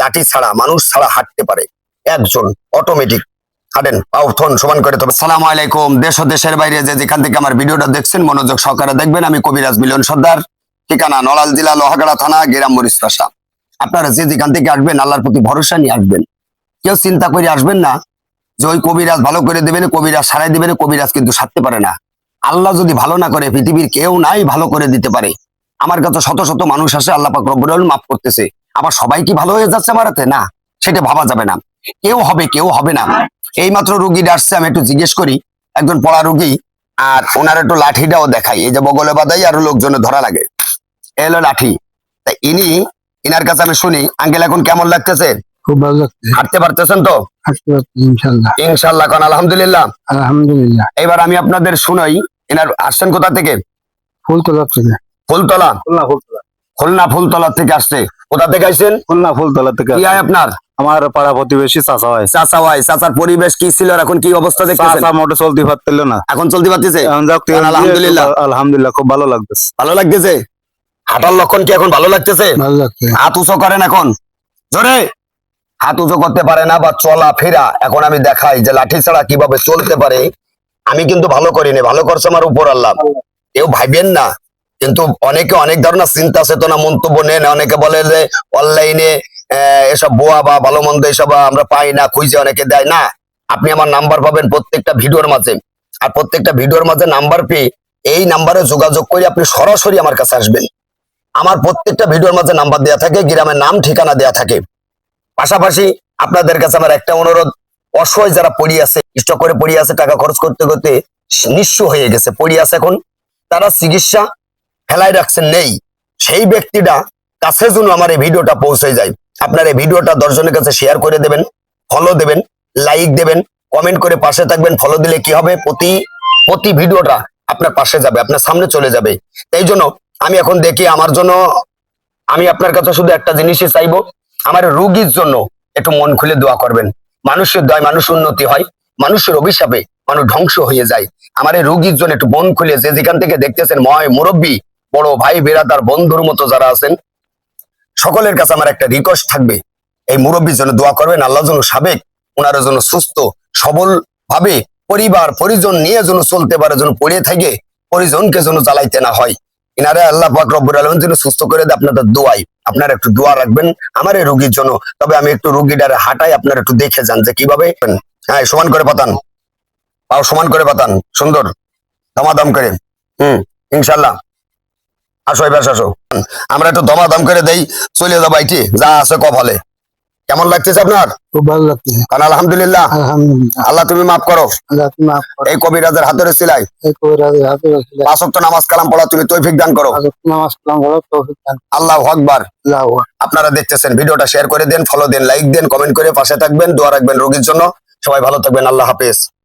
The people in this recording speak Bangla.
লাঠি ছাড়া, মানুষ ছাড়া হাঁটতে পারে। একজন অটোমেটিক হাঁটেন, পাও থন সমান করে তবে সালাম আলাইকুম। দেশ দেশের বাইরে যে যেখান থেকে আমার ভিডিওটা দেখছেন, মনোযোগ সহকারে দেখবেন। আমি কবিরাজ মিলন সর্দার, ঠিকানা নলাল জেলা লোহাগাড়া থানা, গেরাম আপনারা যে যেখান থেকে আসবেন, আল্লাহর প্রতি ভরসা নিয়ে আসবেন। কেউ চিন্তা করে আসবেন না যে ওই কবিরাজ ভালো করে দেবেন, কবিরাজ সারাই দেবেন, কবিরাজ কিন্তু সারতে পারে না। আল্লাহ যদি ভালো না করে, পৃথিবীর কেউ নাই ভালো করে দিতে পারে। আমার কাছে শত শত মানুষ আসে আল্লাহ পাক রব্বুল মাফ করতেছে। আবার সবাই কি ভালো হয়ে যাচ্ছে আমার না সেটা ভাবা যাবে না। কেউ হবে কেউ হবে না। এই মাত্র রুগীটা আসছে আমি একটু জিজ্ঞেস করি। একজন পড়া রুগী আর ওনার একটু লাঠিটাও দেখাই। এই যে বগলে বাদাই আর লোকজনে ধরা লাগে। এ হলো লাঠি। তা ইনি ইনার কাছে আমি শুনি আঙ্কেল এখন কেমন লাগতেছে? খুব ভালো লাগছে হাঁটতে পারতেছেন তো? ইনশাল্লাহ ইনশাল্লাহ কারণ আলহামদুলিল্লাহ। আলহামদুলিল্লাহ। এবার আমি আপনাদের শুনাই এনার আসছেন কোথা থেকে? ফুলতলা থেকে। ফুলতলা ফুলতলা। খুলনা ফুলতলা থেকে আসছে। কোথা থেকে আসছেন? খুলনা ফুলতলা থেকে কি হয় আপনার? আমার পাড়া প্রতিবেশী চাচা হয়। চাচা ভাই চাচার পরিবেশ কি ছিল এখন কি অবস্থা দেখতেছেন? চাচা মোটে চলতে পারতেল না। এখন চলতে পারতেছে? আলহামদুলিল্লাহ। আলহামদুলিল্লাহ খুব ভালো লাগতেছে। ভালো লাগতেছে? হাঁটার লক্ষণ কি এখন ভালো লাগতেছে? ভালো লাগছে। হাত উঁচু করেন এখন। জোরে। হাত উঁচু করতে পারে না বা চলা ফেরা এখন আমি দেখাই যে লাঠি ছাড়া কীভাবে চলতে পারে। আমি কিন্তু ভালো করিনি। ভালো করছে আমার উপর আল্লাহ। কেউ ভাইবেন না। কিন্তু অনেকে অনেক ধরনের চিন্তা চেতনা মন্তব্য নেন অনেকে বলে যে অনলাইনে এসব বোয়া বা ভালো মন্দ এসব আমরা পাই না, খুঁজে অনেকে দেয় না। আপনি আমার নাম্বার পাবেন প্রত্যেকটা ভিডিওর মাঝে। আর প্রত্যেকটা ভিডিওর মাঝে নাম্বার পেয়ে এই নাম্বারে যোগাযোগ করে আপনি সরাসরি আমার কাছে আসবেন। আমার প্রত্যেকটা ভিডিওর মাঝে নাম্বার দেওয়া থাকে, গ্রামের নাম, ঠিকানা দেওয়া থাকে। পাশাপাশি আপনাদের কাছে আমার একটা অনুরোধ, অসহায় যারা পড়ি আছে স্টক করে পড়ি আছে, টাকা খরচ করতে করতে নিঃস্ব হয়ে গেছে পড়ি আছে এখন। তারা চিকিৎসা ফেলায় রাখছেন নেই, সেই ব্যক্তিটা কাছে যেন আমার এই ভিডিওটা পৌঁছে যায়। আপনার এই ভিডিওটা দশজনের কাছে শেয়ার করে দেবেন ফলো দেবেন লাইক দেবেন কমেন্ট করে পাশে থাকবেন ফলো দিলে কি হবে? প্রতি প্রতি ভিডিওটা আপনার পাশে যাবে, আপনার সামনে চলে যাবে। এই জন্য আমি এখন দেখি আমার জন্য, আমি আপনার কাছে শুধু একটা জিনিসই চাইব, আমার রুগীর জন্য একটু মন খুলে দোয়া করবেন। মানুষের দয়, মানুষ উন্নতি হয়, মানুষের অভিশাপে মানুষ ধ্বংস হয়ে যায়। আমার এই রোগীর জন্য একটু মন খুলে যে যেখান থেকে দেখতেছেন, ময় মুরব্বী বড় ভাই বেরাদার বন্ধুর মতো যারা আছেন, সকলের কাছে আমার একটা রিকোয়েস্ট থাকবে। এই মুরব্বীর জন্য দোয়া করবেন, আল্লাহ যেন সাবেক, ওনারা যেন সুস্থ সবল ভাবে পরিবার, পরিজন নিয়ে যেন চলতে পারে, যেন পড়ে থাকে, পরিজনকে যেন জ্বালাইতে না হয়। ইনারে আল্লাহ পাক রব্বুল আলম যেন সুস্থ করে দেয়, আপনাদের দোয়াই। আপনারা একটু দোয়া রাখবেন, আমার এই রোগীর জন্য। তবে আমি একটু রোগীটারে হাঁটাই, আপনারা একটু দেখে যান যে কীভাবে। হ্যাঁ সমান করে পাতান। পাও, সমান করে পাতান, সুন্দর। দমাদম করে। হুম, ইনশাল্লাহ। আসো এবার আসো আমরা একটু দমাদম করে দেই চলে যাব আইটি যা আছে কপালে। কেমন লাগতেছে আপনার? খুব ভালো লাগছে কারণ আলহামদুলিল্লাহ। আল্লাহ তুমি মাফ করো। এই কবিরাজের হাতের সিলাই। এই কবিরাজের হাতে রাখিলে পাঁচ ওয়াক্ত নামাজ কালাম পড়া তুমি তৈফিক দান করো। আল্লাহ আকবার। আপনারা দেখতেছেন ভিডিওটা শেয়ার করে দেন ফলো দেন লাইক দেন কমেন্ট করে পাশে থাকবেন দোয়া রাখবেন রোগীর জন্য। সবাই ভালো থাকবেন আল্লাহ হাফেজ।